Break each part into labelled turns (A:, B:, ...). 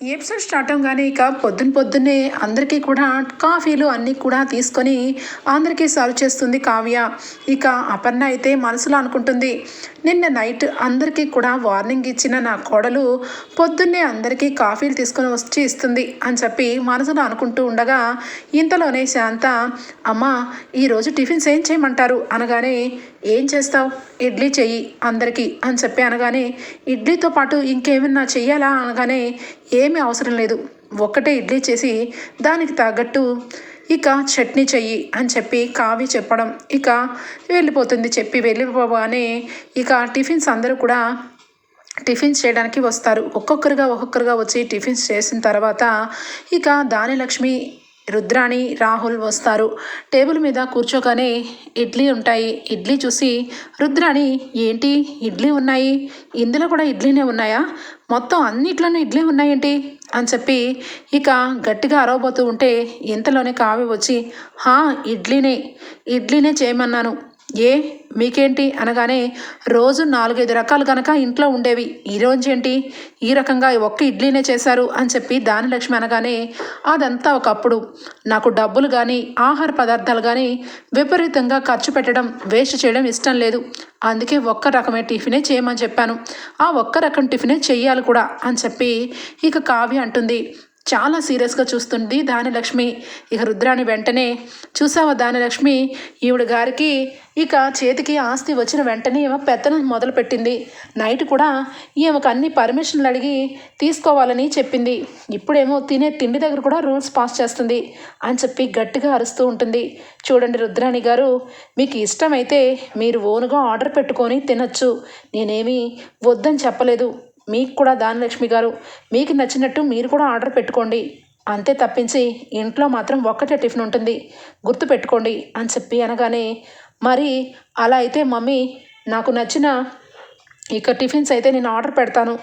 A: ఈ episode start అవగానే ఇక పొద్దున పొద్దున్నే అందరికీ కూడా కాఫీలు అన్నీ కూడా తీసుకొని అందరికీ సర్వ్ చేస్తుంది కావ్య. ఇక అపర్ణ అయితే మనసులో అనుకుంటుంది నిన్న నైట్ అందరికీ కూడా వార్నింగ్ ఇచ్చిన నా కోడలు పొద్దున్నే అందరికీ కాఫీలు తీసుకొని వచ్చి ఇస్తుంది అని చెప్పి మనసులో అనుకుంటూ ఉండగా ఇంతలోనే శాంత అమ్మ ఈరోజు టిఫిన్స్ ఏం చేయమంటారు? అనగానే ఏం చేస్తావు? ఇడ్లీ చెయ్యి అందరికీ అని చెప్పి అనగానే ఇడ్లీతో పాటు ఇంకేమన్నా చెయ్యాలా అనగానే ఏమీ అవసరం లేదు. ఒక్కటే ఇడ్లీ చేసి దానికి తగ్గట్టు ఇక చట్నీ చెయ్యి అని చెప్పి కావి చెప్పడం ఇక వెళ్ళిపోతుంది. చెప్పి వెళ్ళిపోగానే ఇక టిఫిన్స్ అందరూ కూడా టిఫిన్స్ చేయడానికి వస్తారు. ఒక్కొక్కరుగా ఒక్కొక్కరుగా వచ్చి టిఫిన్స్ చేసిన తర్వాత ఇక దానిలక్ష్మి రుద్రాణి రాహుల్ వస్తారు. టేబుల్ మీద కూర్చోగానే ఇడ్లీ ఉంటాయి. ఇడ్లీ చూసి రుద్రాణి ఏంటి? ఇడ్లీ ఉన్నాయి? ఇందులో కూడా ఇడ్లీనే ఉన్నాయా? మొత్తం అన్నిట్లోనూ ఇడ్లీ ఉన్నాయేంటి? అని చెప్పి ఇక గట్టిగా అరవబోతూ ఉంటే ఇంతలోనే కావి వచ్చి హా ఇడ్లీనే. ఇడ్లీనే చేయమన్నాను. ఏ? మీకేంటి? అనగానే రోజు నాలుగైదు రకాలు కనుక ఇంట్లో ఉండేవి. ఈరోజేంటి ఈ రకంగా ఒక్క ఇడ్లీనే చేశారు అని చెప్పి దానిలక్ష్మి అనగానే అదంతా ఒకప్పుడు. నాకు డబ్బులు కానీ ఆహార పదార్థాలు కానీ విపరీతంగా ఖర్చు పెట్టడం వేస్ట్ చేయడం ఇష్టం లేదు. అందుకే ఒక్క రకమే టిఫినే చేయమని చెప్పాను. ఆ ఒక్క రకం టిఫినే చెయ్యాలి కూడా అని చెప్పి ఇక కావ్య అంటుంది. చాలా సీరియస్గా చూస్తుంది దానిలక్ష్మి ఇక రుద్రాని వెంటనే చూసావా దానిలక్ష్మి ఈవిడ గారికి ఇక చేతికి ఆస్తి వచ్చిన వెంటనే ఈమె పెత్తనం మొదలుపెట్టింది. నైట్ కూడా ఈమెకు అన్ని పర్మిషన్లు అడిగి తీసుకోవాలని చెప్పింది. ఇప్పుడేమో తినే తిండి దగ్గర కూడా రూల్స్ పాస్ చేస్తుంది అని చెప్పి గట్టిగా అరుస్తూ ఉంటుంది. చూడండి రుద్రాణి గారు మీకు ఇష్టమైతే మీరు ఓనుగా ఆర్డర్ పెట్టుకొని తినచ్చు. నేనేమి వద్దని చెప్పలేదు. మీకు కూడా దానలక్ష్మి గారు మీకు నచ్చినట్టు మీరు కూడా ఆర్డర్ పెట్టుకోండి. అంతే తప్పించి ఇంట్లో మాత్రం ఒక్కటే టిఫిన్ ఉంటుంది. గుర్తు పెట్టుకోండి అని చెప్పి అనగానే మరి అలా అయితే మమ్మీ నాకు నచ్చిన ఇక టిఫిన్స్ అయితే నేను ఆర్డర్ పెడతాను.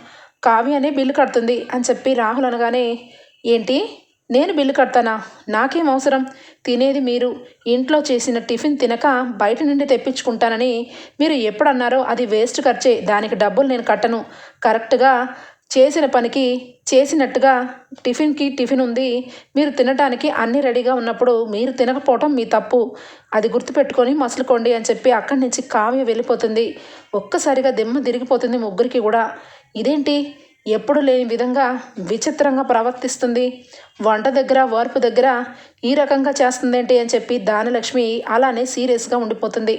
A: కావ్య అనే బిల్లు కడుతుంది అని చెప్పి రాహుల్ అనగానే ఏంటి? నేను బిల్లు కడతానా? నాకేం అవసరం? తినేది మీరు. ఇంట్లో చేసిన టిఫిన్ తినక బయట నుండి తెప్పించుకుంటానని మీరు ఎప్పుడు అన్నారో అది వేస్ట్ ఖర్చే. దానికి డబ్బులు నేను కట్టను. కరెక్ట్గా చేసిన పనికి చేసినట్టుగా టిఫిన్కి టిఫిన్ ఉంది. మీరు తినడానికి అన్నీ రెడీగా ఉన్నప్పుడు మీరు తినకపోవటం మీ తప్పు. అది గుర్తుపెట్టుకొని మసులుకోండి అని చెప్పి అక్కడి నుంచి కావ్య వెళ్ళిపోతుంది. ఒక్కసారిగా దిమ్మ తిరిగిపోతుంది ముగ్గురికి కూడా. ఇదేంటి? ఎప్పుడు లేని విధంగా విచిత్రంగా ప్రవర్తిస్తుంది. వంట దగ్గర వార్పు దగ్గర ఈ రకంగా చేస్తుందేంటి అని చెప్పి దానిలక్ష్మి అలానే సీరియస్గా ఉండిపోతుంది.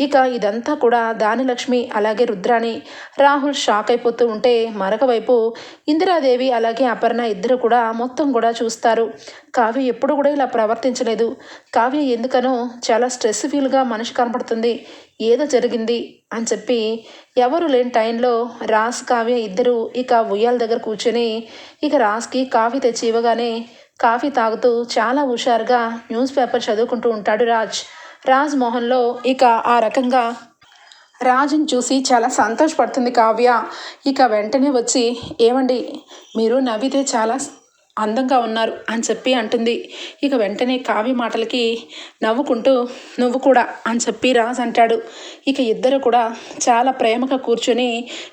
A: ఇక ఇదంతా కూడా దానిలక్ష్మి అలాగే రుద్రాని రాహుల్ షాక్ అయిపోతూ ఉంటే మరొక వైపు ఇందిరాదేవి అలాగే అపర్ణ ఇద్దరు కూడా మొత్తం కూడా చూస్తారు. కావ్య ఎప్పుడు కూడా ఇలా ప్రవర్తించలేదు. కావ్య ఎందుకనో చాలా స్ట్రెస్ ఫీల్గా మనిషి కనపడుతుంది. ఏదో జరిగింది అని చెప్పి ఎవరు లేని టైంలో రాస్ కావ్య ఇద్దరు ఇక ఉయ్యాల దగ్గర కూర్చొని ఇక రాస్కి కాఫీ తెచ్చి ఇవ్వగానే కాఫీ తాగుతూ చాలా హుషారుగా న్యూస్ పేపర్ చదువుకుంటూ ఉంటాడు రాజ్. రాజ్ మోహన్లో ఇక ఆ రకంగా రాజుని చూసి చాలా సంతోషపడుతుంది కావ్య. ఇక వెంటనే వచ్చి ఏమండి మీరు నవ్వితే చాలా అందంగా ఉన్నారు అని చెప్పి అంటుంది. ఇక వెంటనే కావ్య మాటలకి నవ్వుకుంటూ నువ్వు కూడా అని చెప్పి రాజ్ అంటాడు. ఇక ఇద్దరు కూడా చాలా ప్రేమగా కూర్చొని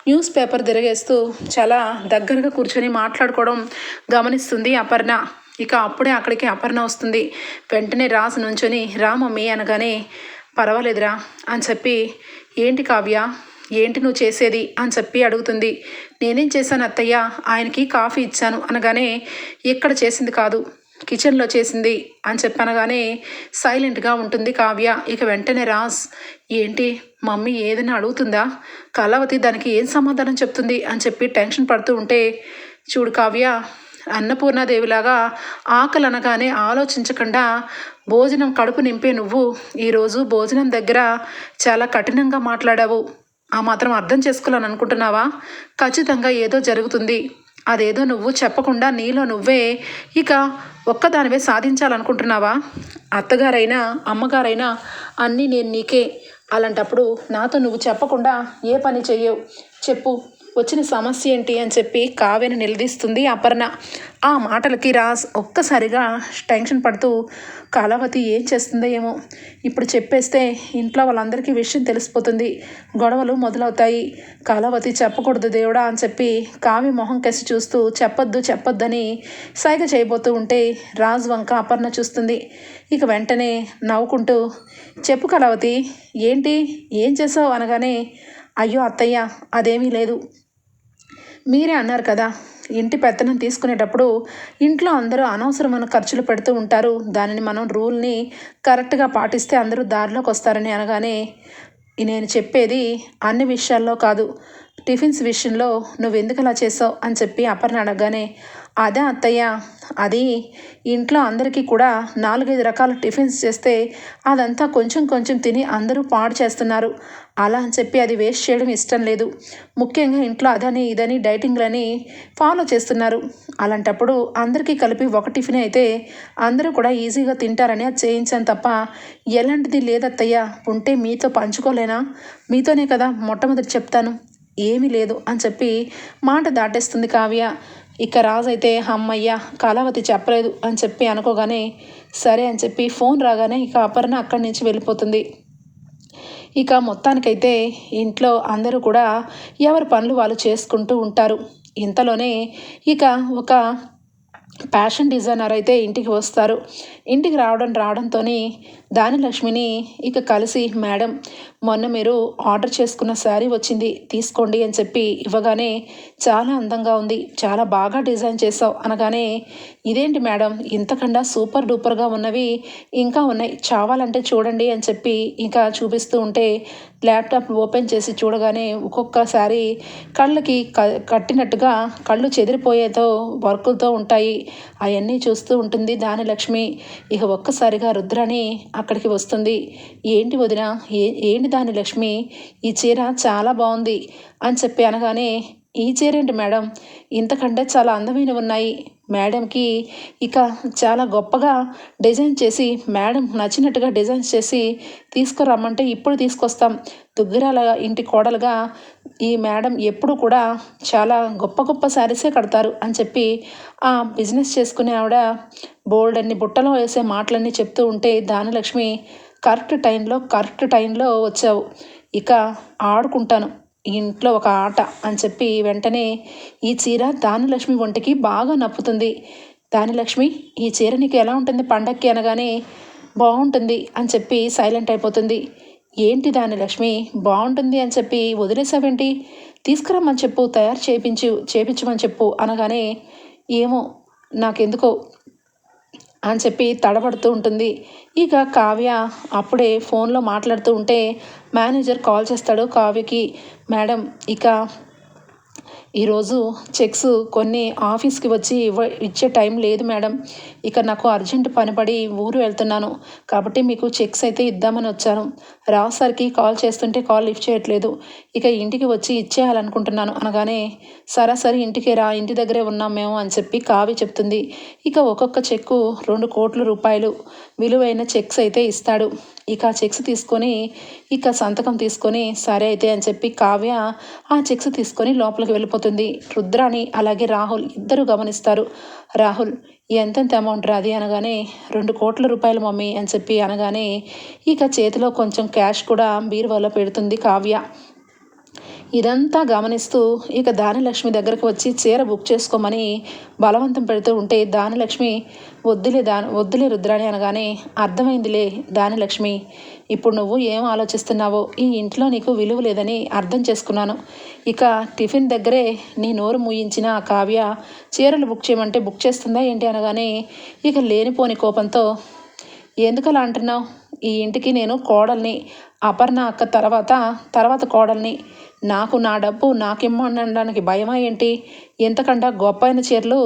A: న్యూస్ పేపర్ తిరగేస్తూ చాలా దగ్గరగా కూర్చొని మాట్లాడుకోవడం గమనిస్తుంది అపర్ణ. ఇక అప్పుడే అక్కడికి అపర్ణ వస్తుంది. వెంటనే రాజు నుంచొని రా మమ్మీ అనగానే పర్వాలేదురా అని చెప్పి ఏంటి కావ్య? ఏంటి నువ్వు చేసేది? అని చెప్పి అడుగుతుంది. నేనేం చేశాను అత్తయ్య? ఆయనకి కాఫీ ఇచ్చాను అనగానే ఇక్కడ చేసింది కాదు కిచెన్లో చేసింది అని చెప్పనగానే సైలెంట్గా ఉంటుంది కావ్య. ఇక వెంటనే రాస్ ఏంటి మమ్మీ ఏదైనా అడుగుతుందా? కళావతి దానికి ఏం సమాధానం చెప్తుంది? అని చెప్పి టెన్షన్ పడుతూ ఉంటే చూడు కావ్య అన్నపూర్ణాదేవిలాగా ఆకలి అనగానే ఆలోచించకుండా భోజనం కడుపు నింపే నువ్వు ఈరోజు భోజనం దగ్గర చాలా కఠినంగా మాట్లాడావు. ఆ మాత్రం అర్థం చేసుకోవాలని అనుకుంటున్నావా? ఖచ్చితంగా ఏదో జరుగుతుంది. అదేదో నువ్వు చెప్పకుండా నీలో నువ్వే ఇక ఒక్కదానివే సాధించాలనుకుంటున్నావా? అత్తగారైనా అమ్మగారైనా అన్నీ నేను నీకే. అలాంటప్పుడు నాతో నువ్వు చెప్పకుండా ఏ పని చెయ్యవు. చెప్పు. వచ్చిన సమస్య ఏంటి అని చెప్పి కావ్యని నిలదీస్తుంది అపర్ణ. ఆ మాటలకి రాజ్ ఒక్కసారిగా టెన్షన్ పడుతూ కళావతి ఏం చేస్తుందో ఏమో. ఇప్పుడు చెప్పేస్తే ఇంట్లో వాళ్ళందరికీ విషయం తెలిసిపోతుంది. గొడవలు మొదలవుతాయి. కళావతి చెప్పకూడదు దేవుడా అని చెప్పి కావ్య మొహం కసి చూస్తూ చెప్పొద్దు చెప్పొద్దని సైగ చేయబోతూ ఉంటే రాజ్ వంక అపర్ణ చూస్తుంది. ఇక వెంటనే నవ్వుకుంటూ చెప్పు కళావతి ఏంటి? ఏం చేసావు? అనగానే అయ్యో అత్తయ్య అదేమీ లేదు. మీరే అన్నారు కదా ఇంటి పెత్తనం తీసుకునేటప్పుడు ఇంట్లో అందరూ అనవసరమైన ఖర్చులు పెడుతూ ఉంటారు. దానిని మనం రూల్ని కరెక్ట్గా పాటిస్తే అందరూ దారిలోకి వస్తారని అనగానే నేను చెప్పేది అన్ని విషయాల్లో కాదు. టిఫిన్స్ విషయంలో నువ్వు ఎందుకు అలా చేసావు? అని చెప్పి అపర్ణ అడగగానే అదే అత్తయ్య అది ఇంట్లో అందరికీ కూడా నాలుగైదు రకాల టిఫిన్స్ చేస్తే అదంతా కొంచెం కొంచెం తిని అందరూ పాడు చేస్తున్నారు. అలా అని చెప్పి అది వేస్ట్ చేయడం ఇష్టం లేదు. ముఖ్యంగా ఇంట్లో అదని ఇదని డైటింగ్లని ఫాలో చేస్తున్నారు. అలాంటప్పుడు అందరికీ కలిపి ఒక టిఫిన్ అయితే అందరూ కూడా ఈజీగా తింటారని అది చేయించాను తప్ప ఎలాంటిది లేదత్తయ్య. ఉంటే మీతో పంచుకోలేనా? మీతోనే కదా మొట్టమొదటి చెప్తాను. ఏమీ లేదు అని చెప్పి మాట దాటేస్తుంది కావ్య. ఇక రాజు అయితే అమ్మయ్య కళావతి చెప్పలేదు అని చెప్పి అనుకోగానే సరే అని చెప్పి ఫోన్ రాగానే ఇక అపర్ణ అక్కడి నుంచి వెళ్ళిపోతుంది. ఇక మొత్తానికైతే ఇంట్లో అందరూ కూడా ఎవరి పనులు వాళ్ళు చేసుకుంటూ ఉంటారు. ఇంతలోనే ఇక ఒక ఫ్యాషన్ డిజైనర్ అయితే ఇంటికి వస్తారు. ఇంటికి రావడం రావడంతో దానిలక్ష్మిని ఇక కలిసి మేడం మొన్న మీరు ఆర్డర్ చేసుకున్న శారీ వచ్చింది తీసుకోండి అని చెప్పి ఇవ్వగానే చాలా అందంగా ఉంది చాలా బాగా డిజైన్ చేసావు అనగానే ఇదేంటి మేడం ఇంతకన్నా సూపర్ డూపర్గా ఉన్నవి ఇంకా ఉన్నాయి చావాలంటే చూడండి అని చెప్పి ఇంకా చూపిస్తూ ఉంటే ల్యాప్టాప్ ఓపెన్ చేసి చూడగానే ఒక్కొక్కసారి కళ్ళకి క కట్టినట్టుగా కళ్ళు చెదిరిపోయేతో వర్కులతో ఉంటాయి. అవన్నీ చూస్తూ ఉంటుంది దాని లక్ష్మి ఇక ఒక్కసారిగా రుద్రని అక్కడికి వస్తుంది. ఏంటి వదిన? ఏ ఏంటి దాని లక్ష్మి? ఈ చీర చాలా బాగుంది అని చెప్పి అనగానే ఈ చీర ఏంటి మేడం. ఇంతకంటే చాలా అందమైనవి ఉన్నాయి. మేడంకి ఇక చాలా గొప్పగా డిజైన్ చేసి మేడం నచ్చినట్టుగా డిజైన్ చేసి తీసుకురమ్మంటే ఇప్పుడు తీసుకొస్తాం. దుగ్గిరాల ఇంటి కోడలుగా ఈ మేడం ఎప్పుడు కూడా చాలా గొప్ప గొప్ప శారీసే కడతారు అని చెప్పి ఆ బిజినెస్ చేసుకునే ఆవిడ బోల్డ్ అన్ని బుట్టలో వేసే మాటలన్నీ చెప్తూ ఉంటే దానలక్ష్మి కరెక్ట్ టైంలో కరెక్ట్ టైంలో వచ్చావు. ఇక ఆడుకుంటాను. ఇంట్లో ఒక ఆట అని చెప్పి వెంటనే ఈ చీర దానిలక్ష్మి ఒంటికి బాగా నప్పుతుంది. దానిలక్ష్మి ఈ చీర నీకు ఎలా ఉంటుంది పండక్కి అనగానే బాగుంటుంది అని చెప్పి సైలెంట్ అయిపోతుంది. ఏంటి దానిలక్ష్మి బాగుంటుంది అని చెప్పి వదిలేసావేంటి? తీసుకురమ్మని చెప్పు తయారు చేయించు చేపించమని చెప్పు అనగానే ఏమో నాకెందుకో అని చెప్పి తడబడుతూ ఉంటుంది. ఇక కావ్య అప్పుడే ఫోన్లో మాట్లాడుతూ ఉంటే మేనేజర్ కాల్ చేస్తాడు కావ్యకి. మేడం ఇక ఈరోజు చెక్స్ కొన్ని ఆఫీస్కి వచ్చి ఇవ్వ ఇచ్చే టైం లేదు మేడం. ఇక నాకు అర్జెంట్ పనిపడి ఊరు వెళ్తున్నాను. కాబట్టి మీకు చెక్స్ అయితే ఇద్దామని వచ్చాను. రావుసారికి కాల్ చేస్తుంటే కాల్ లిఫ్ట్ చేయట్లేదు. ఇక ఇంటికి వచ్చి ఇచ్చేయాలనుకుంటున్నాను. అనగానే సరాసరి ఇంటికి రా ఇంటి దగ్గరే ఉన్నాం మేము అని చెప్పి కావి చెప్తుంది. ఇక ఒక్కొక్క చెక్కు రెండు కోట్ల రూపాయలు విలువైన చెక్స్ అయితే ఇస్తాడు. ఇక చెక్స్ తీసుకొని ఇక సంతకం తీసుకొని సరే అయితే అని చెప్పి కావ్య ఆ చెక్స్ తీసుకొని లోపలికి వెళ్ళిపోతుంది. రుద్రాని అలాగే రాహుల్ ఇద్దరు గమనిస్తారు. రాహుల్ ఎంతెంత అమౌంట్ రాది అనగానే రెండు కోట్ల రూపాయలు మమ్మీ అని చెప్పి అనగానే ఇక చేతిలో కొంచెం క్యాష్ కూడా బీరువాలో పెడుతుంది కావ్య. ఇదంతా గమనిస్తూ ఇక దానిలక్ష్మి దగ్గరకు వచ్చి చీర బుక్ చేసుకోమని బలవంతం పెడుతూ ఉంటే దానిలక్ష్మి వద్దులే దాని వద్దులే రుద్రాణి అనగానే అర్థమైందిలే దానిలక్ష్మి ఇప్పుడు నువ్వు ఏం ఆలోచిస్తున్నావో? ఈ ఇంట్లో నీకు విలువ లేదని అర్థం చేసుకున్నాను. ఇక టిఫిన్ దగ్గరే నీ నోరు మూయించిన కావ్య చీరలు బుక్ చేయమంటే బుక్ చేస్తుందా ఏంటి అనగానే ఇక లేనిపోని కోపంతో ఎందుకలా అంటున్నావు? ఈ ఇంటికి నేను కోడల్ని అపర్ణ అక్క తర్వాత తర్వాత కోడల్ని. నాకు నా డబ్బు నాకిమ్మనడానికి భయమా ఏంటి? ఎంతకంటే అయిన చీరలు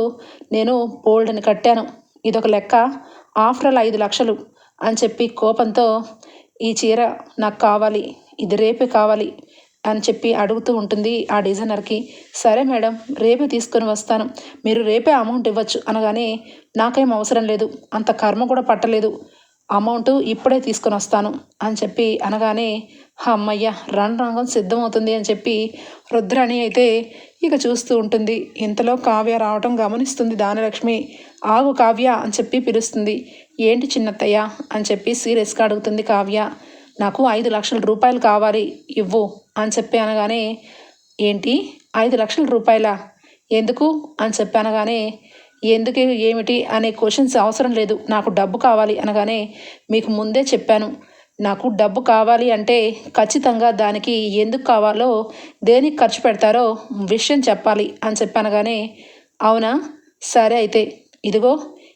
A: నేను బోల్డ్ని కట్టాను. ఇదొక లెక్క. ఆఫ్రల్ ఐదు లక్షలు అని చెప్పి కోపంతో ఈ చీర నాకు కావాలి ఇది రేపే కావాలి అని చెప్పి అడుగుతూ ఉంటుంది ఆ డిజైనర్కి. సరే మేడం రేపే తీసుకొని వస్తాను. మీరు రేపే అమౌంట్ ఇవ్వచ్చు అనగానే నాకేం అవసరం లేదు అంత కర్మ కూడా పట్టలేదు. అమౌంట్ ఇప్పుడే తీసుకొని వస్తాను అని చెప్పి అనగానే అమ్మయ్య రన్ రంగం సిద్ధమవుతుంది అని చెప్పి రుద్రాణి అయితే ఇక చూస్తూ ఉంటుంది. ఇంతలో కావ్య రావటం గమనిస్తుంది దానలక్ష్మి. ఆగు కావ్య అని చెప్పి పిలుస్తుంది. ఏంటి చిన్నత్తయ్య అని చెప్పి సీరియస్గా అడుగుతుంది కావ్య. నాకు ఐదు లక్షల రూపాయలు కావాలి ఇవ్వు అని చెప్పి అనగానే ఏంటి? ఐదు లక్షల రూపాయలా? ఎందుకు? అని చెప్పి అనగానే ఎందుకు ఏమిటి? అనే క్వశ్చన్స్ అవసరం లేదు నాకు డబ్బు కావాలి అనగానే మీకు ముందే చెప్పాను. నాకు డబ్బు కావాలి అంటే ఖచ్చితంగా దానికి ఎందుకు కావాలో దేనికి ఖర్చు పెడతారో విషయం చెప్పాలి అని చెప్పనగానే అవునా? సరే అయితే ఇదిగో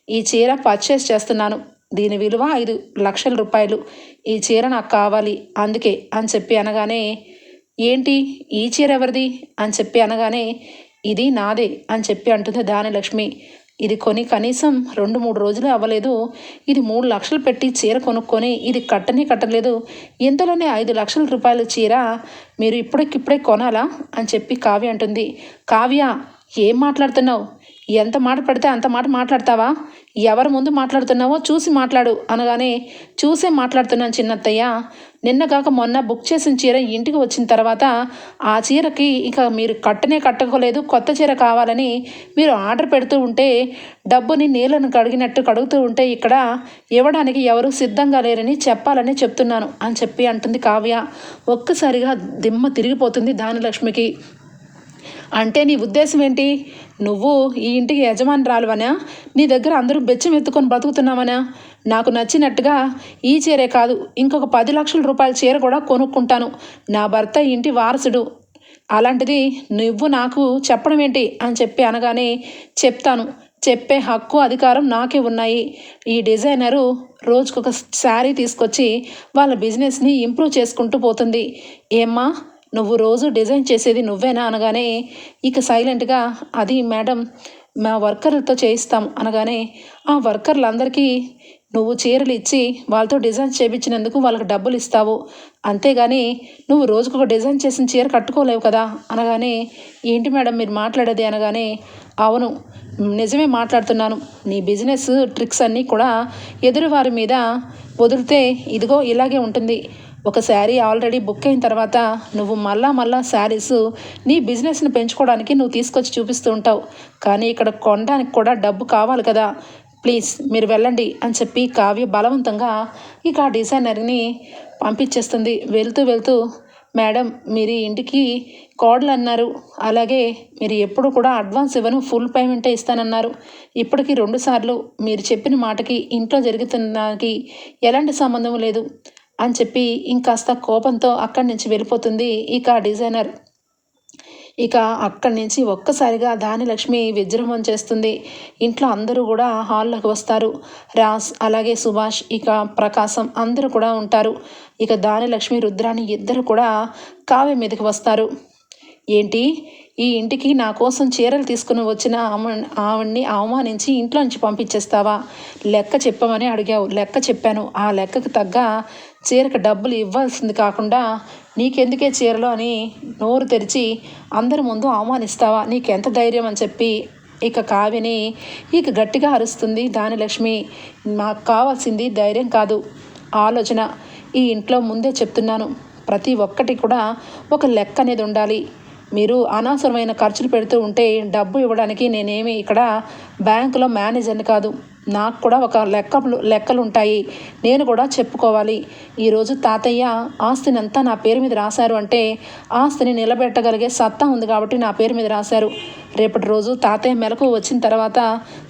A: ఈ చీర పర్చేస్ చేస్తున్నాను. దీని విలువ ఐదు లక్షల రూపాయలు. ఈ చీర నాకు కావాలి అందుకే అని చెప్పి అనగానే ఏంటి? ఈ చీర ఎవరిది? అని చెప్పి అనగానే ఇది నాదే అని చెప్పి అంటుంది దానిలక్ష్మి ఇది కొని కనీసం రెండు మూడు రోజులు అవ్వలేదు. ఇది మూడు లక్షలు పెట్టి చీర కొనుక్కొని ఇది కట్టనే కట్టలేదు. ఇంతలోనే ఐదు లక్షల రూపాయల చీర మీరు ఇప్పటికిప్పుడే కొనాలా అని చెప్పి కావ్య అంటుంది. కావ్య ఏం మాట్లాడుతున్నావు? ఎంత మాట పెడితే అంత మాట మాట్లాడతావా? ఎవరి ముందు మాట్లాడుతున్నావో చూసి మాట్లాడు అనగానే చూసే మాట్లాడుతున్నాను చిన్నత్తయ్య. నిన్న కాక మొన్న బుక్ చేసిన చీర ఇంటికి వచ్చిన తర్వాత ఆ చీరకి ఇక మీరు కట్టనే కట్టుకోలేదు కొత్త చీర కావాలని మీరు ఆర్డర్ పెడుతూ ఉంటే డబ్బుని నీళ్ళను కడిగినట్టు కడుగుతూ ఉంటే ఇక్కడ ఇవ్వడానికి ఎవరు సిద్ధంగా లేరని చెప్పాలని చెప్తున్నాను అని చెప్పి అంటుంది కావ్య. ఒక్కసారిగా దిమ్మ తిరిగిపోతుంది దానిలక్ష్మికి అంటే నీ ఉద్దేశం ఏంటి? నువ్వు ఈ ఇంటికి యజమానురాలువనా నీ దగ్గర అందరూ బెచ్చం ఎత్తుకొని బతుకుతున్నామనా నాకు నచ్చినట్టుగా ఈ చీరే కాదు ఇంకొక పది లక్షల రూపాయల చీర కూడా కొనుక్కుంటాను. నా భర్త ఇంటి వారసుడు. అలాంటిది నువ్వు నాకు చెప్పడం ఏంటి? అని చెప్పి అనగానే చెప్తాను. చెప్పే హక్కు అధికారం నాకే ఉన్నాయి. ఈ డిజైనరు రోజుకొక శారీ తీసుకొచ్చి వాళ్ళ బిజినెస్ని ఇంప్రూవ్ చేసుకుంటూ పోతుంది. ఏమ్మా? నువ్వు రోజు డిజైన్ చేసేది నువ్వేనా అనగానే ఇక సైలెంట్గా అది మేడం మా వర్కర్లతో చేయిస్తాం అనగానే ఆ వర్కర్లందరికీ నువ్వు చీరలు ఇచ్చి వాళ్ళతో డిజైన్ చేయించినందుకు వాళ్ళకి డబ్బులు ఇస్తావు. అంతేగాని నువ్వు రోజుకొక డిజైన్ చేసిన చీర కట్టుకోలేవు కదా అనగానే ఏంటి మేడం మీరు మాట్లాడేది అనగానే అవును నిజమే మాట్లాడుతున్నాను. నీ బిజినెస్ ట్రిక్స్ అన్నీ కూడా ఎదురువారి మీద వదిలితే ఇదిగో ఇలాగే ఉంటుంది. ఒక శారీ ఆల్రెడీ బుక్ అయిన తర్వాత నువ్వు మళ్ళా మళ్ళా శారీస్ నీ బిజినెస్ని పెంచుకోవడానికి నువ్వు తీసుకొచ్చి చూపిస్తూ ఉంటావు. కానీ ఇక్కడ కొనడానికి కూడా డబ్బు కావాలి కదా. ప్లీజ్ మీరు వెళ్ళండి అని చెప్పి కావ్య బలవంతంగా ఇక ఆ డిజైనర్ని పంపించేస్తుంది. వెళ్తూ వెళ్తూ మేడం మీరు ఇంటికి కోడలు అన్నారు. అలాగే మీరు ఎప్పుడు కూడా అడ్వాన్స్ ఇవ్వను ఫుల్ పేమెంటే ఇస్తానన్నారు. ఇప్పటికీ రెండుసార్లు మీరు చెప్పిన మాటకి ఇంట్లో జరుగుతున్నకి ఎలాంటి సంబంధం లేదు. అని చెప్పి ఇంకాస్త కోపంతో అక్కడి నుంచి వెళ్ళిపోతుంది ఇక డిజైనర్. ఇక అక్కడి నుంచి ఒక్కసారిగా దానిలక్ష్మి విజృంభం చేస్తుంది. ఇంట్లో అందరూ కూడా హాల్లోకి వస్తారు. రాస్ అలాగే సుభాష్ ఇక ప్రకాశం అందరూ కూడా ఉంటారు. ఇక దానిలక్ష్మి రుద్రాని ఇద్దరు కూడా కావ్య మీదకి వస్తారు. ఏంటి? ఈ ఇంటికి నా కోసం చీరలు తీసుకుని వచ్చిన ఆమె ఆవిడ్ని అవమానించి ఇంట్లో నుంచి పంపించేస్తావా? లెక్క చెప్పమని అడిగావు లెక్క చెప్పాను. ఆ లెక్కకు తగ్గ చీరకు డబ్బులు ఇవ్వాల్సింది కాకుండా నీకెందుకే చీరలు అని నోరు తెరిచి అందరి ముందు అవమానిస్తావా? నీకెంత ధైర్యం అని చెప్పి ఇక కావ్యని ఇక గట్టిగా అరుస్తుంది దానిలక్ష్మి నాకు కావాల్సింది ధైర్యం కాదు ఆలోచన. ఈ ఇంట్లో ముందే చెప్తున్నాను ప్రతి ఒక్కటి కూడా ఒక లెక్క అనేది ఉండాలి. మీరు అనవసరమైన ఖర్చులు పెడుతూ ఉంటే డబ్బు ఇవ్వడానికి నేనేమి ఇక్కడ బ్యాంకులో మేనేజర్ని కాదు. నాకు కూడా ఒక లెక్క లెక్కలు ఉంటాయి నేను కూడా చెప్పుకోవాలి. ఈరోజు తాతయ్య ఆస్తిని అంతా నా పేరు మీద రాశారు అంటే ఆస్తిని నిలబెట్టగలిగే సత్తా ఉంది కాబట్టి నా పేరు మీద రాశారు. రేపటి రోజు తాతయ్య మెలకు వచ్చిన తర్వాత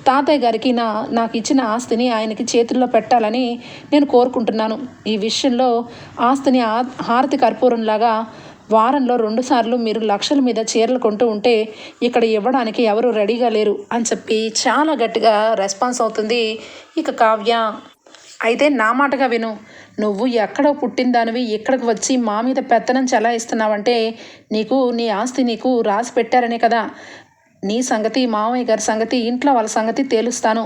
A: తాతయ్య గారికి నా నాకు ఇచ్చిన ఆస్తిని ఆయనకి చేతుల్లో పెట్టాలని నేను కోరుకుంటున్నాను. ఈ విషయంలో ఆస్తిని హారతి కర్పూరంలాగా వారంలో రెండుసార్లు మీరు లక్షల మీద చీరలు కొంటూ ఉంటే ఇక్కడ ఇవ్వడానికి ఎవరు రెడీగా లేరు అని చెప్పి చాలా గట్టిగా రెస్పాన్స్ అవుతుంది ఇక కావ్య. అయితే నా మాటగా విను. నువ్వు ఎక్కడ పుట్టిన దానివి ఇక్కడికి వచ్చి మా మీద పెత్తనం చెలాయిస్తున్నావంటే నీకు నీ ఆస్తి నీకు రాసి పెట్టారనే కదా. నీ సంగతి మామయ్య గారి సంగతి ఇంట్లో వాళ్ళ సంగతి తేలుస్తాను.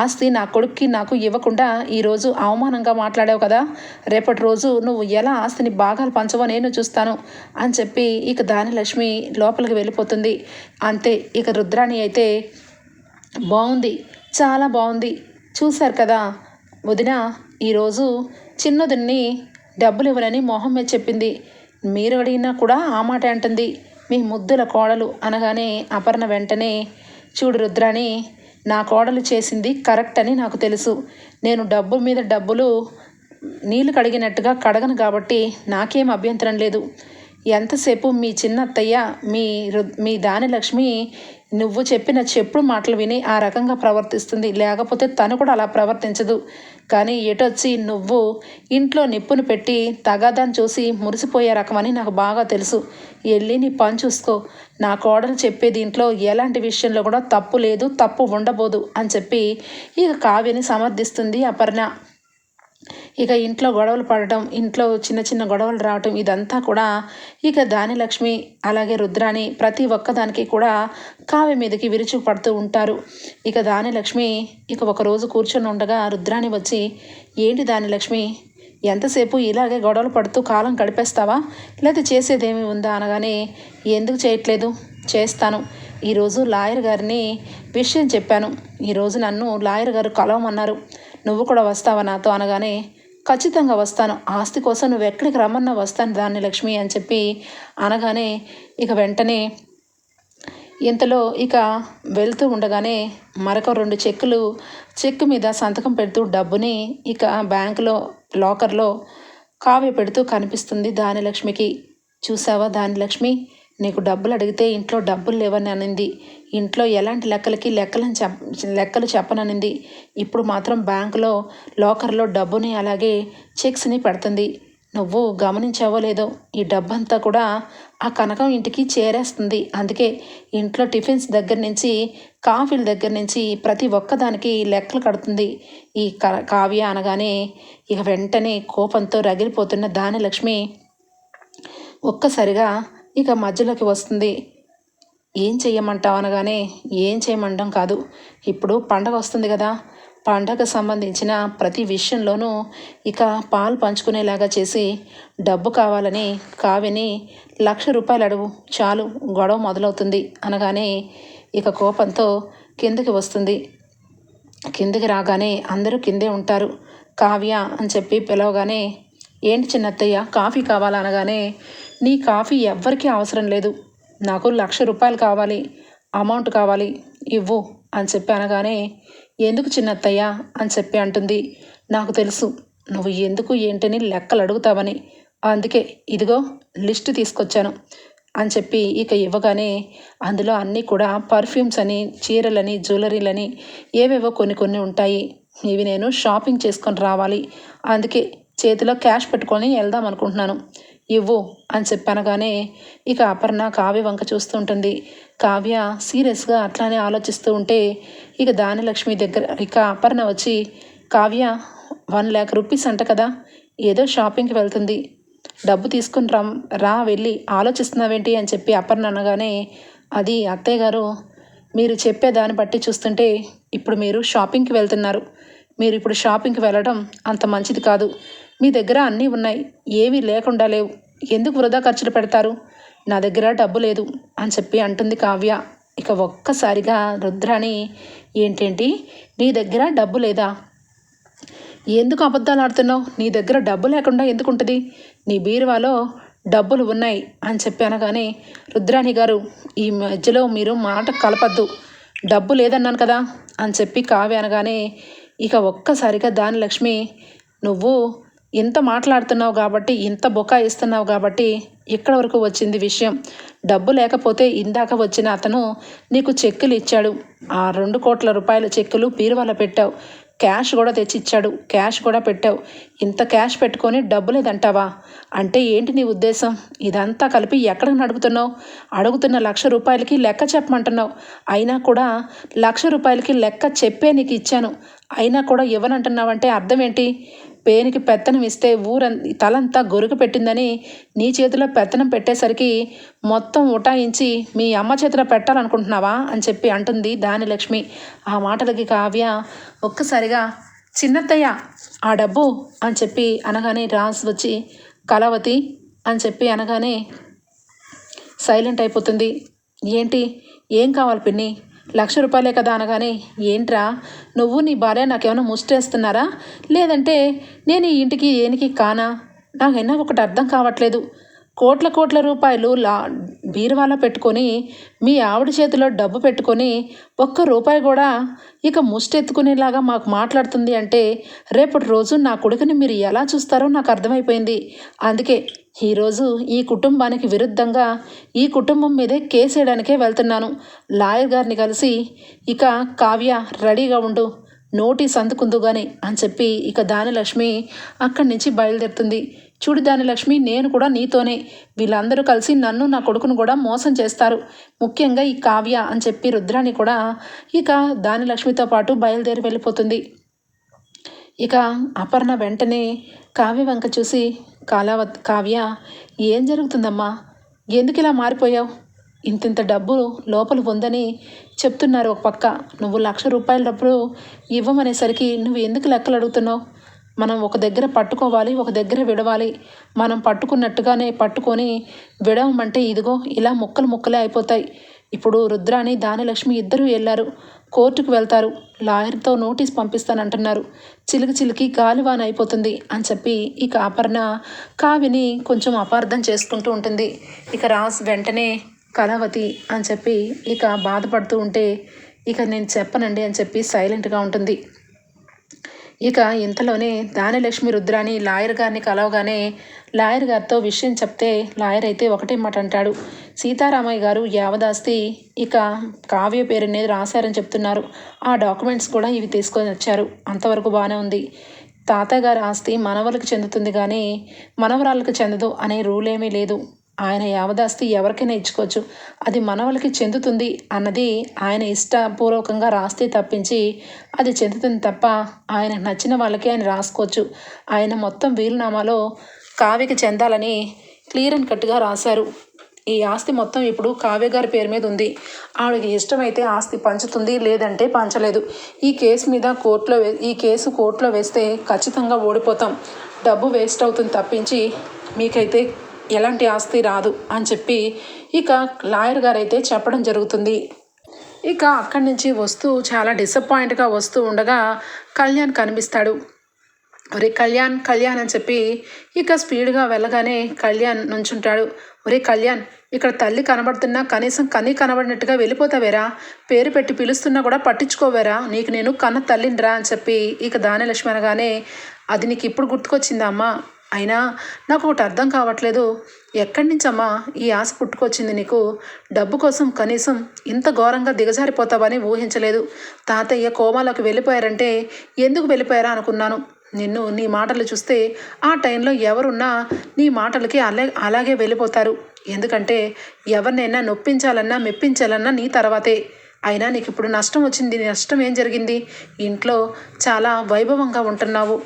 A: ఆస్తి నా కొడుక్కి నాకు ఇవ్వకుండా ఈరోజు అవమానంగా మాట్లాడావు కదా. రేపటి రోజు నువ్వు ఎలా ఆస్తిని భాగాలు పంచవో నేను చూస్తాను అని చెప్పి ఇక దానిలక్ష్మి లోపలికి వెళ్ళిపోతుంది. అంతే ఇక రుద్రాణి అయితే బాగుంది చాలా బాగుంది చూశారు కదా వదిన ఈరోజు చిన్నదిన్ని డబ్బులు ఇవ్వనని మొహం మీద చెప్పింది. మీరు అడిగినా కూడా ఆ మాట అంటుంది. మీ ముద్దుల కోడలు అనగానే అపర్ణ వెంటనే చూడు రుద్రాని నా కోడలు చేసింది కరెక్ట్ అని నాకు తెలుసు. నేను డబ్బు మీద డబ్బులు నీళ్ళు కడిగినట్టుగా కడగను కాబట్టి నాకేం అభ్యంతరం లేదు. ఎంతసేపు మీ చిన్నత్తయ్య మీ రు- మీ దాని లక్ష్మి నువ్వు చెప్పిన చెప్పుడు మాటలు విని ఆ రకంగా ప్రవర్తిస్తుంది. లేకపోతే తను కూడా అలా ప్రవర్తించదు. కానీ ఎటొచ్చి నువ్వు ఇంట్లో నిప్పును పెట్టి తగాదాన్ని చూసి మురిసిపోయే రకమని నాకు బాగా తెలుసు. వెళ్ళి నీ పని చూసుకో. నా కోడలు చెప్పే దీంట్లో ఎలాంటి విషయంలో కూడా తప్పు లేదు తప్పు ఉండబోదు అని చెప్పి ఇక కావ్యని సమర్థిస్తుంది అపర్ణ. ఇక ఇంట్లో గొడవలు పడటం ఇంట్లో చిన్న చిన్న గొడవలు రావటం ఇదంతా కూడా ఇక దాని లక్ష్మి అలాగే రుద్రాని ప్రతి ఒక్కదానికి కూడా కావ్య మీదకి విరుచు పడుతూ ఉంటారు. ఇక దాని లక్ష్మి ఇక ఒకరోజు కూర్చొని ఉండగా రుద్రాని వచ్చి ఏంటి దాని లక్ష్మి ఎంతసేపు ఇలాగే గొడవలు పడుతూ కాలం గడిపేస్తావా? లేదా చేసేదేమి ఉందా? అనగానే ఎందుకు చేయట్లేదు? చేస్తాను. ఈరోజు లాయర్ గారిని విషయం చెప్పాను. ఈరోజు నన్ను లాయర్ గారు కలవమన్నారు. నువ్వు కూడా వస్తావా నాతో అనగానే ఖచ్చితంగా వస్తాను. ఆస్తి కోసం నువ్వు ఎక్కడికి రమ్మన్నా వస్తాను దాన్ని లక్ష్మి అని చెప్పి అనగానే ఇక వెంటనే ఇంతలో ఇక వెళ్తూ ఉండగానే మరొక రెండు చెక్కులు చెక్కు మీద సంతకం పెడుతూ డబ్బుని ఇక బ్యాంకులో లాకర్లో కావ్య పెడుతూ కనిపిస్తుంది దానిలక్ష్మికి చూసావా దానిలక్ష్మి నీకు డబ్బులు అడిగితే ఇంట్లో డబ్బులు లేవని అనింది. ఇంట్లో ఎలాంటి లెక్కలకి లెక్కలను చెప్ లెక్కలు చెప్పననింది. ఇప్పుడు మాత్రం బ్యాంకులో లాకర్లో డబ్బుని అలాగే చెక్స్ని పెడుతుంది. నువ్వు గమనించావో లేదో ఈ డబ్బంతా కూడా ఆ కనకం ఇంటికి చేరేస్తుంది. అందుకే ఇంట్లో టిఫిన్స్ దగ్గర నుంచి కాఫీల దగ్గర నుంచి ప్రతి ఒక్కదానికి లెక్కలు కడుతుంది. ఈ క కావ్య అనగానే ఇక వెంటనే కోపంతో రగిలిపోతున్న దానిలక్ష్మి ఒక్కసారిగా ఇక మధ్యలోకి వస్తుంది. ఏం చెయ్యమంటావు అనగానే ఏం చేయమంటాం కాదు. ఇప్పుడు పండగ వస్తుంది కదా. పండగకు సంబంధించిన ప్రతి విషయంలోనూ ఇక పాలు పంచుకునేలాగా చేసి డబ్బు కావాలని కావ్యని లక్ష రూపాయలు అడుగు చాలు గొడవ మొదలవుతుంది అనగానే ఇక కోపంతో కిందకి వస్తుంది. కిందకి రాగానే అందరూ కిందే ఉంటారు. కావ్య అని చెప్పి పిలవగానే ఏంటి చిన్నత్తయ్య కాఫీ కావాలనగానే నీ కాఫీ ఎవ్వరికీ అవసరం లేదు. నాకు లక్ష రూపాయలు కావాలి అమౌంట్ కావాలి ఇవ్వు అని చెప్పి అనగానే ఎందుకు చిన్నత్తయ్య? అని చెప్పి అంటుంది. నాకు తెలుసు నువ్వు ఎందుకు ఏంటని లెక్కలు అడుగుతావని. అందుకే ఇదిగో లిస్ట్ తీసుకొచ్చాను అని చెప్పి ఇక ఇవ్వగానే అందులో అన్నీ కూడా పర్ఫ్యూమ్స్ అని చీరలని జ్యువెలరీలని ఏవేవో కొన్ని కొన్ని ఉంటాయి. ఇవి నేను షాపింగ్ చేసుకొని రావాలి. అందుకే చేతిలో క్యాష్ పెట్టుకొని వెళ్దాం అనుకుంటున్నాను. ఇవ్వు అని చెప్పనగానే ఇక అపర్ణ కావ్య వంక చూస్తూ ఉంటుంది కావ్య సీరియస్గా అట్లానే ఆలోచిస్తూ ఉంటే ఇక దానిలక్ష్మి దగ్గర ఇక అపర్ణ వచ్చి కావ్య వన్ ల్యాక్ రూపీస్ అంట కదా ఏదో షాపింగ్కి వెళ్తుంది. డబ్బు తీసుకుని రా రా వెళ్ళి ఆలోచిస్తున్నావేంటి? అని చెప్పి అపర్ణ అనగానే అది అత్తయ్య గారు మీరు చెప్పే దాన్ని బట్టి చూస్తుంటే ఇప్పుడు మీరు షాపింగ్కి వెళ్తున్నారు. మీరు ఇప్పుడు షాపింగ్కి వెళ్ళడం అంత మంచిది కాదు. మీ దగ్గర అన్నీ ఉన్నాయి. ఏమీ లేకుండా లేవు. ఎందుకు వృధా ఖర్చులు పెడతారు? నా దగ్గర డబ్బు లేదు అని చెప్పి అంటుంది కావ్య. ఇక ఒక్కసారిగా రుద్రాని ఏంటేంటి? నీ దగ్గర డబ్బు లేదా? ఎందుకు అబద్ధాలు ఆడుతున్నావు? నీ దగ్గర డబ్బు లేకుండా ఎందుకు ఉంటుంది నీ బీరువాలో డబ్బులు ఉన్నాయి అని చెప్పి అనగానే రుద్రాణి గారు ఈ మధ్యలో మీరు మాట కలపద్దు. డబ్బు లేదన్నాను కదా అని చెప్పి కావ్య అనగానే ఇక ఒక్కసారిగా దాని లక్ష్మి నువ్వు ఇంత మాట్లాడుతున్నావు కాబట్టి ఇంత బొకా ఇస్తున్నావు కాబట్టి ఇక్కడ వరకు వచ్చింది విషయం. డబ్బు లేకపోతే ఇందాక వచ్చిన అతను నీకు చెక్కులు ఇచ్చాడు. ఆ రెండు కోట్ల రూపాయల చెక్కులు బీరువాలో పెట్టావు. క్యాష్ కూడా తెచ్చి ఇచ్చాడు క్యాష్ కూడా పెట్టావు. ఇంత క్యాష్ పెట్టుకొని డబ్బు లేదంటావా? అంటే ఏంటి నీ ఉద్దేశం? ఇదంతా కలిపి ఎక్కడికి నడుపుతున్నావు అడుగుతున్న లక్ష రూపాయలకి లెక్క చెప్పమంటున్నావు. అయినా కూడా లక్ష రూపాయలకి లెక్క చెప్పే నీకు ఇచ్చాను. అయినా కూడా ఇవ్వనంటున్నావంటే అర్థం ఏంటి? పేనికి పెత్తనం ఇస్తే ఊరం తలంతా గొరుగు పెట్టిందని నీ చేతిలో పెత్తనం పెట్టేసరికి మొత్తం ఉటాయించి మీ అమ్మ చేతిలో పెట్టాలనుకుంటున్నావా అని చెప్పి అంటుంది దాని లక్ష్మి ఆ మాటలకి కావ్య ఒక్కసారిగా చిన్నత్తయ్య ఆ డబ్బు అని చెప్పి అనగానే రాజ్ వచ్చి కళావతి అని చెప్పి అనగానే సైలెంట్ అయిపోతుంది. ఏంటి? ఏం కావాలి పిన్ని? లక్ష రూపాయలే కదా అనగానే ఏంట్రా? నువ్వు నీ భార్య నాకేమైనా ముష్టేస్తున్నారా? లేదంటే నేను ఈ ఇంటికి ఏనికి కానా? నాకైనా ఒకటి అర్థం కావట్లేదు. కోట్ల కోట్ల రూపాయలు లా బీరువాలో పెట్టుకొని మీ ఆవిడ చేతిలో డబ్బు పెట్టుకొని ఒక్క రూపాయి కూడా ఇక ముష్టెత్తుకునేలాగా మాకు మాట్లాడుతుంది అంటే రేపటి రోజు నా కొడుకుని మీరు ఎలా చూస్తారో నాకు అర్థమైపోయింది. అందుకే ఈరోజు ఈ కుటుంబానికి విరుద్ధంగా ఈ కుటుంబం మీదే కేసేయడానికే వెళ్తున్నాను. లాయర్ గారిని కలిసి ఇక కావ్య రెడీగా ఉండు నోటీస్ అందుకుందు కానీ అని చెప్పి ఇక దానిలక్ష్మి అక్కడి నుంచి బయలుదేరుతుంది. చూడు దాని లక్ష్మి నేను కూడా నీతోనే. వీళ్ళందరూ కలిసి నన్ను నా కొడుకును కూడా మోసం చేస్తారు. ముఖ్యంగా ఈ కావ్య అని చెప్పి రుద్రాని కూడా ఇక దానిలక్ష్మితో పాటు బయలుదేరి వెళ్ళిపోతుంది. ఇక అపర్ణ వెంటనే కావ్య వంక చూసి కాలావ కావ్య ఏం జరుగుతుందమ్మా? ఎందుకు ఇలా మారిపోయావు? ఇంతింత డబ్బు లోపల ఉందని చెప్తున్నారు ఒక పక్క. నువ్వు లక్ష రూపాయల డబ్బులు ఇవ్వమనేసరికి నువ్వు ఎందుకు లెక్కలు అడుగుతున్నావు? మనం ఒక దగ్గర పట్టుకోవాలి ఒక దగ్గర విడవాలి. మనం పట్టుకున్నట్టుగానే పట్టుకొని విడవమంటే ఇదిగో ఇలా ముక్కలు ముక్కలే అయిపోతాయి. ఇప్పుడు రుద్రాని దానిలక్ష్మి ఇద్దరూ వెళ్ళారు. కోర్టుకు వెళ్తారు. లాయర్తో నోటీస్ పంపిస్తానంటున్నారు. చిలికి చిలికి గాలివాన అయిపోతుంది అని చెప్పి ఇక అపర్ణ కావిని కొంచెం అపార్థం చేసుకుంటూ ఉంటుంది. ఇక రాస్ వెంటనే కళావతి అని చెప్పి ఇక బాధపడుతూ ఉంటే ఇక నేను చెప్పనండి అని చెప్పి సైలెంట్గా ఉంటుంది. ఇక ఇంతలోనే దానిలక్ష్మి రుద్రాని లాయర్ గారిని కలవగానే లాయర్ గారితో విషయం చెప్తే లాయర్ అయితే ఒకటే మాట అంటాడు. సీతారామయ్య గారు యావదాస్తి ఇక కావ్య పేరు అనేది రాశారని చెప్తున్నారు. ఆ డాక్యుమెంట్స్ కూడా ఇవి తీసుకొని వచ్చారు. అంతవరకు బాగానే ఉంది. తాతయ్య ఆస్తి మనవలకు చెందుతుంది కానీ మనవరాలకు చెందదు అనే రూల్ ఏమీ లేదు. ఆయన యావదాస్తి ఎవరికైనా ఇచ్చుకోవచ్చు. అది మనవలకి చెందుతుంది అన్నది ఆయన ఇష్టపూర్వకంగా రాస్తే తప్పించి అది చెందుతుంది తప్ప ఆయన నచ్చిన వాళ్ళకి ఆయన రాసుకోవచ్చు. ఆయన మొత్తం వీలునామాలో కావ్యకి చెందాలని క్లియర్ అండ్ కట్గా రాశారు. ఈ ఆస్తి మొత్తం ఇప్పుడు కావ్య గారి పేరు మీద ఉంది. ఆవిడకి ఇష్టమైతే ఆస్తి పంచుతుంది లేదంటే పంచలేదు. ఈ కేసు మీద కోర్టులో వే ఈ కేసు కోర్టులో వేస్తే ఖచ్చితంగా ఓడిపోతాం. డబ్బు వేస్ట్ అవుతుంది తప్పించి మీకైతే ఎలాంటి ఆస్తి రాదు అని చెప్పి ఇక లాయర్ గారైతే చెప్పడం జరుగుతుంది. ఇక అక్కడి నుంచి వస్తూ చాలా డిసప్పాయింట్గా వస్తూ ఉండగా కళ్యాణ్ కనిపిస్తాడు. ఒరే కళ్యాణ్ కళ్యాణ్ అని చెప్పి ఇక స్పీడ్గా వెళ్ళగానే కళ్యాణ్ నుంచుంటాడు. ఒరే కళ్యాణ్ ఇక్కడ తల్లి కనబడుతున్నా కనీసం కని కనబడినట్టుగా వెళ్ళిపోతావేరా? పేరు పెట్టి పిలుస్తున్నా కూడా పట్టించుకోవేరా? నీకు నేను కన్న తల్లినిరా అని చెప్పి ఇక దానిలక్ష్మి అనగానే అది నీకు ఇప్పుడు గుర్తుకొచ్చిందా అమ్మా? అయినా నాకు ఒకటి అర్థం కావట్లేదు. ఎక్కడి నుంచమ్మా ఈ ఆశ పుట్టుకొచ్చింది నీకు? డబ్బు కోసం కనీసం ఇంత ఘోరంగా దిగజారిపోతావని ఊహించలేదు. తాతయ్య కోమాలోకి వెళ్ళిపోయారంటే ఎందుకు వెళ్ళిపోయారా అనుకున్నాను. నిన్ను నీ మాటలు చూస్తే ఆ టైంలో ఎవరున్నా నీ మాటలకి అలా అలాగే వెళ్ళిపోతారు. ఎందుకంటే ఎవరినైనా నొప్పించాలన్నా మెప్పించాలన్నా నీ తర్వాతే. అయినా నీకు ఇప్పుడు నష్టం వచ్చింది నష్టం ఏం జరిగింది? ఇంట్లో చాలా వైభవంగా ఉంటున్నావు.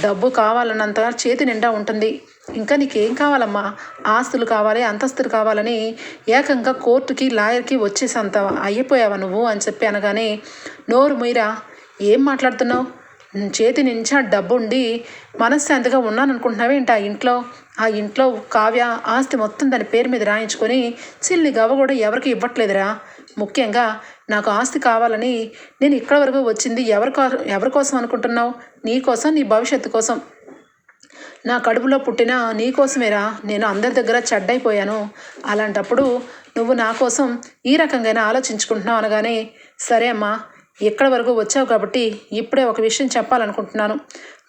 A: డబ్బు కావాలన్నంత చేతి నిండా ఉంటుంది. ఇంకా నీకేం కావాలమ్మా? ఆస్తులు కావాలి అంతస్తులు కావాలని ఏకంగా కోర్టుకి లాయర్కి వచ్చేసంత అయిపోయావా నువ్వు? అని చెప్పి అనగానే నోరు మీరా ఏం మాట్లాడుతున్నావు? చేతి నించా డబ్బుండి మనశ్శాంతిగా ఉన్నాను అనుకుంటున్నావే ఏంటి ఆ ఇంట్లో? ఆ ఇంట్లో కావ్య ఆస్తి మొత్తం దాని పేరు మీద రాయించుకొని చిల్లి గవ్వ కూడా ఎవరికి ఇవ్వట్లేదురా. ముఖ్యంగా నాకు ఆస్తి కావాలని నేను ఇక్కడ వరకు వచ్చింది ఎవరి ఎవరి కోసం అనుకుంటున్నావు? నీ కోసం నీ భవిష్యత్తు కోసం. నా కడుపులో పుట్టిన నీ కోసమేరా నేను అందరి దగ్గర చెడ్డైపోయాను. అలాంటప్పుడు నువ్వు నా కోసం ఈ రకంగా ఆలోచించుకుంటున్నావు అనగానే సరే అమ్మా ఎక్కడి వరకు వచ్చావు కాబట్టి ఇప్పుడే ఒక విషయం చెప్పాలనుకుంటున్నాను.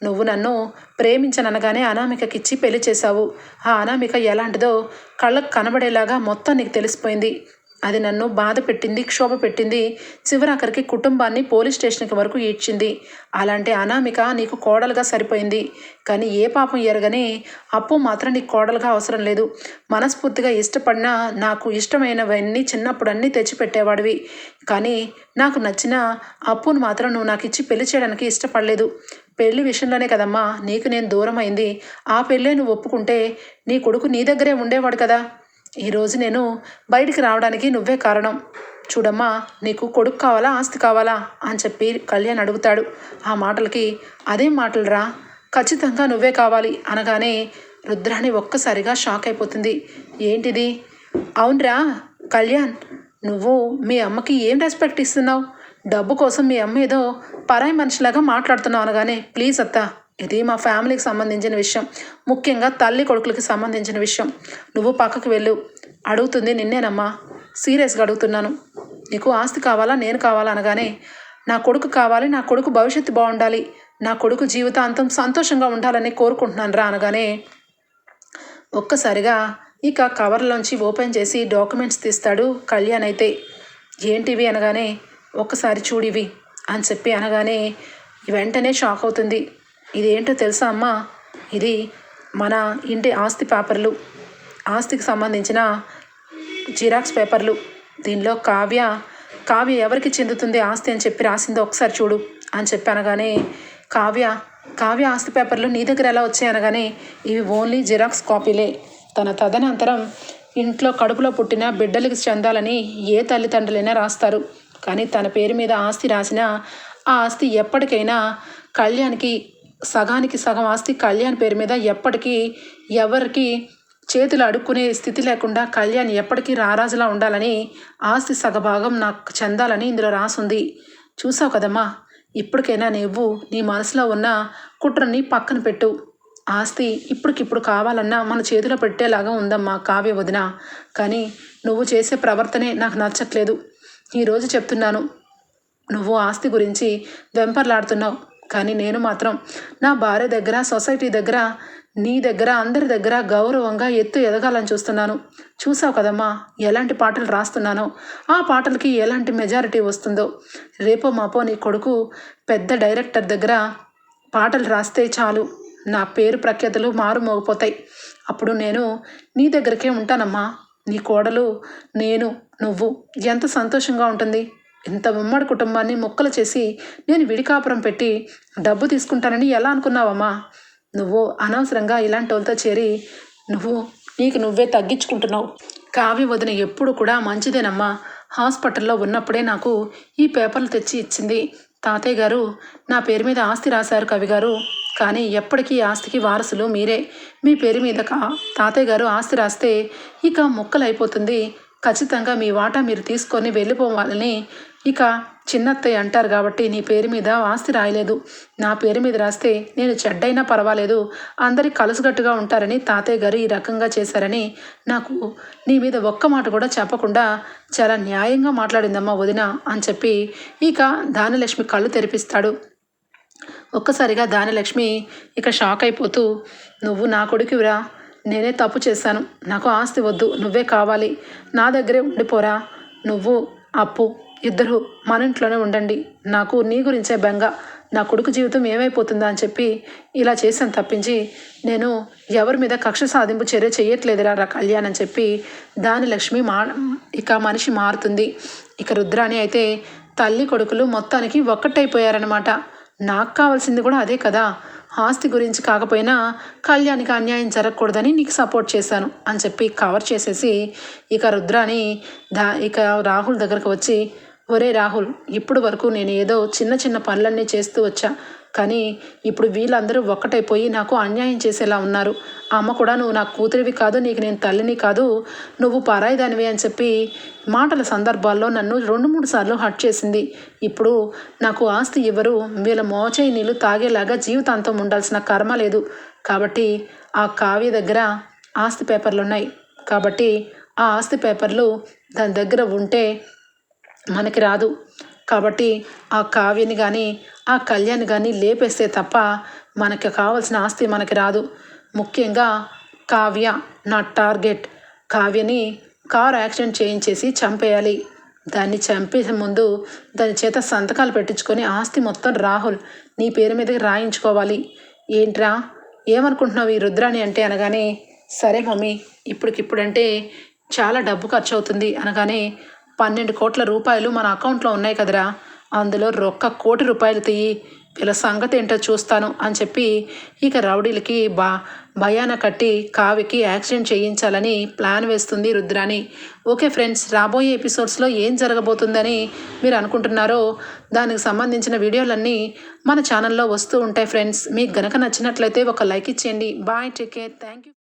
A: నువ్వు నన్ను ప్రేమించననగానే అనామికకిచ్చి పెళ్ళి చేశావు. ఆ అనామిక ఎలాంటిదో కళ్ళకు కనబడేలాగా మొత్తం నీకు తెలిసిపోయింది. అది నన్ను బాధ పెట్టింది క్షోభ పెట్టింది. చివరాఖరికి కుటుంబాన్ని పోలీస్ స్టేషన్కి వరకు ఈడ్చింది. అలాంటి అనామిక నీకు కోడలుగా సరిపోయింది. కానీ ఏ పాపం ఎరగని అప్పు మాత్రం నీకు కోడలుగా అవసరం లేదు. మనస్ఫూర్తిగా ఇష్టపడిన నాకు ఇష్టమైనవన్నీ చిన్నప్పుడు అన్నీ తెచ్చిపెట్టేవాడివి. కానీ నాకు నచ్చిన అప్పును మాత్రం నువ్వు నాకు ఇచ్చి పెళ్ళి చేయడానికి ఇష్టపడలేదు. పెళ్ళి విషయంలోనే కదమ్మా నీకు నేను దూరం అయింది ఆ పెళ్ళే నువ్వు ఒప్పుకుంటే నీ కొడుకు నీ దగ్గరే ఉండేవాడు కదా. ఈరోజు నేను బయటికి రావడానికి నువ్వే కారణం. చూడమ్మా నీకు కొడుకు కావాలా ఆస్తి కావాలా అని చెప్పి కళ్యాణ్ అడుగుతాడు. ఆ మాటలకి అదేం మాటలురా ఖచ్చితంగా నువ్వే కావాలి అనగానే రుద్రాణి ఒక్కసారిగా షాక్ అయిపోతుంది. ఏంటిది? అవునరా కళ్యాణ్ నువ్వు మీ అమ్మకి ఏం రెస్పెక్ట్ ఇస్తున్నావు? డబ్బు కోసం మీ అమ్మ ఏదో పరాయి మనిషిలాగా మాట్లాడుతున్నావు అనగానే ప్లీజ్ అత్తా ఇది మా ఫ్యామిలీకి సంబంధించిన విషయం. ముఖ్యంగా తల్లి కొడుకులకి సంబంధించిన విషయం. నువ్వు పక్కకు వెళ్ళు. అడుగుతుంది నిన్నేనమ్మా. సీరియస్గా అడుగుతున్నాను. నీకు ఆస్తి కావాలా? నేను కావాలా అనగానే నా కొడుకు కావాలి. నా కొడుకు భవిష్యత్తు బాగుండాలి. నా కొడుకు జీవితాంతం సంతోషంగా ఉండాలని కోరుకుంటున్నాను రా అనగానే ఒక్కసారిగా ఇక కవర్లోంచి ఓపెన్ చేసి డాక్యుమెంట్స్ తీస్తాడు కళ్యాణ్ అయితే. ఏంటివి అనగానే ఒక్కసారి చూడివి అని చెప్పి అనగానే వెంటనే షాక్ అవుతుంది. ఇదేంటో తెలుసా అమ్మా? ఇది మన ఇంటి ఆస్తి పేపర్లు. ఆస్తికి సంబంధించిన జిరాక్స్ పేపర్లు. దీనిలో కావ్య కావ్య ఎవరికి చెందుతుంది ఆస్తి అని చెప్పి రాసిందో ఒకసారి చూడు అని చెప్పి అనగానే కావ్య కావ్య ఆస్తి పేపర్లు నీ దగ్గర ఎలా వచ్చాయనగానే ఇవి ఓన్లీ జిరాక్స్ కాపీలే. తన తదనంతరం ఇంట్లో కడుపులో పుట్టిన బిడ్డలకి చెందాలని ఏ తల్లిదండ్రులైనా రాస్తారు. కానీ తన పేరు మీద ఆస్తి రాసిన ఆ ఆస్తి ఎప్పటికైనా కళ్యాణ్కి సగానికి సగం ఆస్తి కళ్యాణ్ పేరు మీద ఎప్పటికీ ఎవరికి చేతులు అడుక్కునే స్థితి లేకుండా కళ్యాణ్ ఎప్పటికీ రారాజులా ఉండాలని ఆస్తి సగభాగం నాకు చెందాలని ఇందులో రాసుంది. చూసావు కదమ్మా ఇప్పటికైనా నువ్వు నీ మనసులో ఉన్న కుట్రని పక్కన పెట్టు. ఆస్తి ఇప్పటికిప్పుడు కావాలన్నా మన చేతిలో పెట్టేలాగా ఉందమ్మా కావ్య వదిన. కానీ నువ్వు చేసే ప్రవర్తనే నాకు నచ్చట్లేదు. ఈరోజు చెప్తున్నాను నువ్వు ఆస్తి గురించి వెంపర్లాడుతున్నావు. కానీ నేను మాత్రం నా భార్య దగ్గర సొసైటీ దగ్గర నీ దగ్గర అందరి దగ్గర గౌరవంగా ఎత్తు ఎదగాలని చూస్తున్నాను. చూసావు కదమ్మా ఎలాంటి పాటలు రాస్తున్నానో. ఆ పాటలకి ఎలాంటి మెజారిటీ వస్తుందో. రేపో మాపో నీ కొడుకు పెద్ద డైరెక్టర్ దగ్గర పాటలు రాస్తే చాలు. నా పేరు ప్రఖ్యాతలు మారుమోగిపోతాయి అప్పుడు నేను నీ దగ్గరకే ఉంటానమ్మా. నీ కోడలు నేను నువ్వు ఎంత సంతోషంగా ఉంటుంది. ఇంత ఉమ్మడి కుటుంబాన్ని మొక్కలు చేసి నేను విడికాపురం పెట్టి డబ్బు తీసుకుంటానని ఎలా అనుకున్నావమ్మా? నువ్వు అనవసరంగా ఇలాంటి వాళ్ళతో చేరి నువ్వు నీకు నువ్వే తగ్గించుకుంటున్నావు. కావ్య వదిన ఎప్పుడు కూడా మంచిదేనమ్మా. హాస్పిటల్లో ఉన్నప్పుడే నాకు ఈ పేపర్లు తెచ్చి ఇచ్చింది. తాతయ్య గారు నా పేరు మీద ఆస్తి రాశారు కవి గారు. కానీ ఎప్పటికీ ఆస్తికి వారసులు మీరే. మీ పేరు మీద కా తాతయ్య గారు ఆస్తి రాస్తే ఇక ముక్కలు అయిపోతుంది ఖచ్చితంగా మీ వాటా మీరు తీసుకొని వెళ్ళిపోవాలని ఇక చిన్నత్తయ్య అంటారు కాబట్టి నీ పేరు మీద ఆస్తి రాయలేదు. నా పేరు మీద రాస్తే నేను చెడ్డైనా పర్వాలేదు. అందరి కలుసుగట్టుగా ఉంటారని తాతయ్య గారు ఈ రకంగా చేశారని నాకు నీ మీద ఒక్క మాట కూడా చెప్పకుండా చాలా న్యాయంగా మాట్లాడిందమ్మా వదిన అని చెప్పి ఇక దానలక్ష్మి కళ్ళు తెరిపిస్తాడు. ఒక్కసారిగా దానలక్ష్మి ఇక షాక్ అయిపోతూ నువ్వు నా కొడుకురా నేనే తప్పు చేశాను. నాకు ఆస్తి వద్దు. నువ్వే కావాలి. నా దగ్గరే ఉండిపోరా. నువ్వు అప్పు ఇద్దరు మన ఇంట్లోనే ఉండండి. నాకు నీ గురించే బెంగ. నా కొడుకు జీవితం ఏమైపోతుందా అని చెప్పి ఇలా చేశాను తప్పించి నేను ఎవరి మీద కక్ష సాధింపు చర్య చేయట్లేదురా రా కళ్యాణ్ అని చెప్పి దాని లక్ష్మి మా ఇక మనిషి మారుతుంది. ఇక రుద్రాణి అయితే తల్లి కొడుకులు మొత్తానికి ఒక్కటైపోయారనమాట నాకు కావాల్సింది కూడా అదే కదా. ఆస్తి గురించి కాకపోయినా కళ్యాణ్కి అన్యాయం జరగకూడదని నీకు సపోర్ట్ చేశాను అని చెప్పి కవర్ చేసేసి ఇక రుద్రాని దా ఇక రాహుల్ దగ్గరకు వచ్చి ఒరే రాహుల్ ఇప్పుడు వరకు నేను ఏదో చిన్న చిన్న పనులన్నీ చేస్తూ వచ్చా. కానీ ఇప్పుడు వీళ్ళందరూ ఒక్కటైపోయి నాకు అన్యాయం చేసేలా ఉన్నారు. అమ్మ కూడా నువ్వు నా కూతురివి కాదు నీకు నేను తల్లిని కాదు నువ్వు పరాయిదానివి అని చెప్పి మాటల సందర్భాల్లో నన్ను రెండు మూడు సార్లు హట్ చేసింది. ఇప్పుడు నాకు ఆస్తి ఇవ్వరు వీళ్ళ మోచై నీళ్ళు తాగేలాగా జీవితాంతం ఉండాల్సిన కర్మ లేదు. కాబట్టి ఆ కావ్య దగ్గర ఆస్తి పేపర్లు ఉన్నాయి కాబట్టి ఆ ఆస్తి పేపర్లు దాని దగ్గర ఉంటే మనకి రాదు. కాబట్టి ఆ కావ్యని కానీ ఆ కళ్యాణ్ కానీ లేపేస్తే తప్ప మనకి కావాల్సిన ఆస్తి మనకి రాదు. ముఖ్యంగా కావ్య నా టార్గెట్. కావ్యని కార్ యాక్సిడెంట్ చేయించేసి చంపేయాలి. దాన్ని చంపేసే ముందు దాని చేత సంతకాలు పెట్టించుకొని ఆస్తి మొత్తం రాహుల్ నీ పేరు మీదకి రాయించుకోవాలి. ఏంట్రా? ఏమనుకుంటున్నావు ఈ రుద్రాని అంటే అనగానే సరే మమ్మీ ఇప్పటికిప్పుడంటే చాలా డబ్బు ఖర్చు అవుతుంది అనగానే పన్నెండు కోట్ల రూపాయలు మన అకౌంట్లో ఉన్నాయి కదరా. అందులో రొక్క కోటి రూపాయలు తీయి వీళ్ళ సంగతి ఏంటో చూస్తాను అని చెప్పి ఇక రౌడీలకి బా భయాన కట్టి కావికి యాక్సిడెంట్ చేయించాలని ప్లాన్ వేస్తుంది రుద్రాని ఓకే ఫ్రెండ్స్ రాబోయే ఎపిసోడ్స్లో ఏం జరగబోతుందని మీరు అనుకుంటున్నారో దానికి సంబంధించిన వీడియోలన్నీ మన ఛానల్లో వస్తూ ఉంటాయి ఫ్రెండ్స్. మీకు గనక నచ్చినట్లయితే ఒక లైక్ ఇచ్చేయండి. Bye take care thank you.